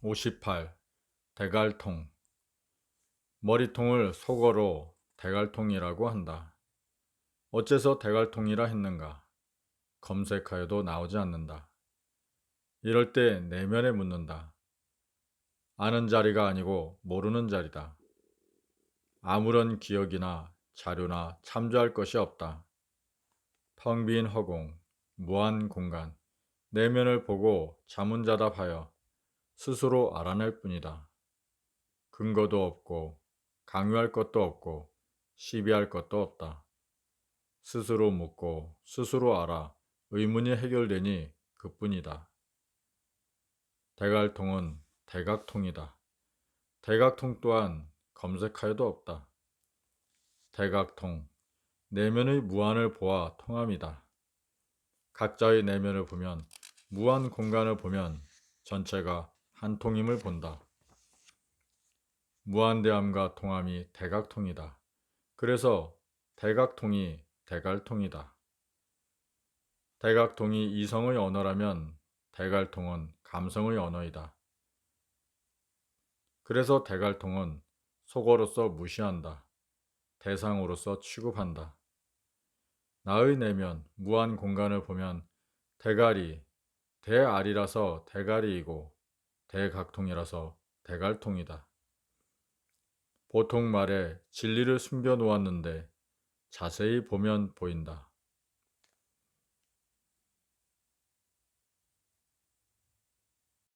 58. 대갈통 머리통을 속어로 대갈통이라고 한다. 어째서 대갈통이라 했는가? 검색하여도 나오지 않는다. 이럴 때 내면에 묻는다. 아는 자리가 아니고 모르는 자리다. 아무런 기억이나 자료나 참조할 것이 없다. 텅 빈 허공, 무한 공간, 내면을 보고 자문자답하여 스스로 알아낼 뿐이다. 근거도 없고 강요할 것도 없고 시비할 것도 없다. 스스로 묻고 스스로 알아 의문이 해결되니 그뿐이다. 대갈통은 대각통이다. 대각통 또한 검색하여도 없다. 대각통, 내면의 무한을 보아 통함이다. 각자의 내면을 보면 무한 공간을 보면 전체가 한 통임을 본다. 무한대함과 통함이 대각통이다. 그래서 대각통이 대갈통이다. 대각통이 이성의 언어라면 대갈통은 감성의 언어이다. 그래서 대갈통은 속어로서 무시한다. 대상으로서 취급한다. 나의 내면, 무한 공간을 보면 대갈이, 대알이라서 대갈이이고 대각통이라서 대갈통이다. 보통 말에 진리를 숨겨 놓았는데 자세히 보면 보인다.